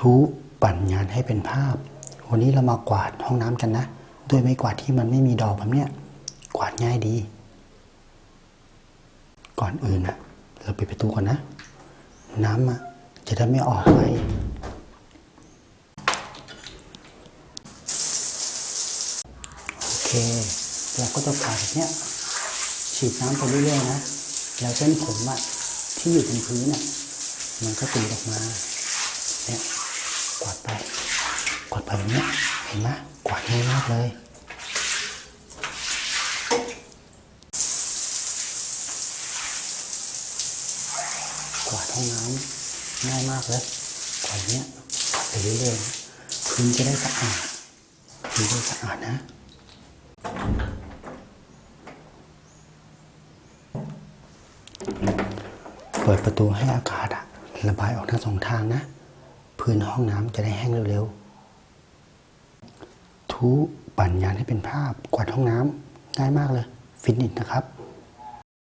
ทุปั่นงานให้เป็นภาพ วันนี้เรามากวาดห้องน้ำกันนะ ด้วยไม้กวาดที่มันไม่มีดอกแบบเนี้ย กวาดง่ายดี ก่อนอื่นนะเราปิดประตูก่อนนะ น้ำอะจะได้ไม่ออกไปโอเค เราก็จะกวาดแบบเนี้ยฉีดน้ำไปเรื่อยๆนะ แล้วเส้นผมอะที่อยู่บนพื้นอะมันก็ตีออกมาเนี่ย กวาดไป กวาดไปแบบเนี้ยเห็นไหมกวาดง่ายมากเลยกวาดห้องน้ำง่ายมากเลยกวาดเนี้ยกวาดไปเรื่อยๆพื้นจะได้สะอาดพื้นจะสะอาดนะเปิดประตูให้อากาศอะระบายออกทั้งสองทางนะ พื้นห้องน้ำจะได้แห้งเร็วๆทูปั่นยางให้เป็นภาพกวาดห้องน้ำง่ายมากเลย ฟิตเนสนะครับ